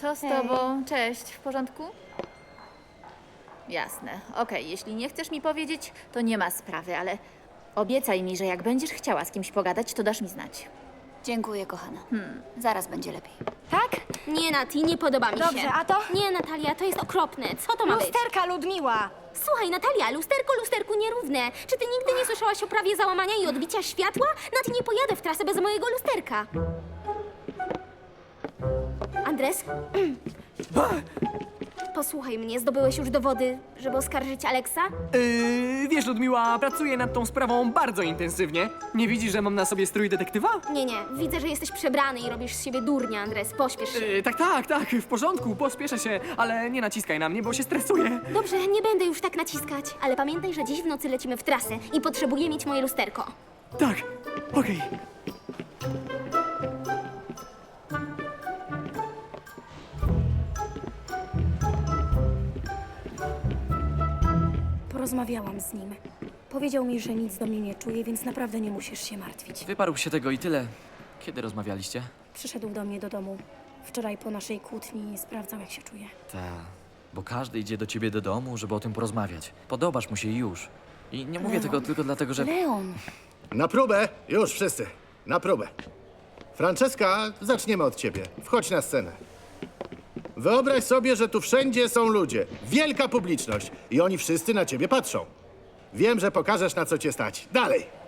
Co z tobą? Cześć, w porządku? Jasne. Okej, jeśli nie chcesz mi powiedzieć, to nie ma sprawy, ale obiecaj mi, że jak będziesz chciała z kimś pogadać, to dasz mi znać. Dziękuję, kochana. Zaraz będzie lepiej. Tak? Nie, Nati, nie podoba mi się. Dobrze, a to? Nie, Natalia, to jest okropne. Co to ma być? Lusterka Ludmiła! Słuchaj, Natalia, lusterko, lusterku nierówne. Czy ty nigdy nie słyszałaś o prawie załamania i odbicia światła? Nati, nie pojadę w trasę bez mojego lusterka. Andres? Posłuchaj mnie, zdobyłeś już dowody, żeby oskarżyć Aleksa? Yy, wiesz, Ludmiła, pracuję nad tą sprawą bardzo intensywnie. Nie widzisz, że mam na sobie strój detektywa? Nie, nie, widzę, że jesteś przebrany i robisz z siebie durnia, Andres. Pośpiesz się. Yy, tak, tak, tak, w porządku, pospieszę się, ale nie naciskaj na mnie, bo się stresuję. Dobrze, nie będę już tak naciskać, ale pamiętaj, że dziś w nocy lecimy w trasę i potrzebuję mieć moje lusterko. Tak, okej. Porozmawiałam z nim. Powiedział mi, że nic do mnie nie czuje, więc naprawdę nie musisz się martwić. Wyparł się tego i tyle. Kiedy rozmawialiście? Przyszedł do mnie do domu. Wczoraj po naszej kłótni sprawdzał, jak się czuję. Ta, bo każdy idzie do ciebie do domu, żeby o tym porozmawiać. Podobasz mu się już. I nie mówię Leon. tego tylko dlatego, że... Leon! Na próbę! Już wszyscy! Na próbę! Franceska, zaczniemy od ciebie. Wchodź na scenę. Wyobraź sobie, że tu wszędzie są ludzie. Wielka publiczność. I oni wszyscy na ciebie patrzą. Wiem, że pokażesz, na co cię stać. Dalej!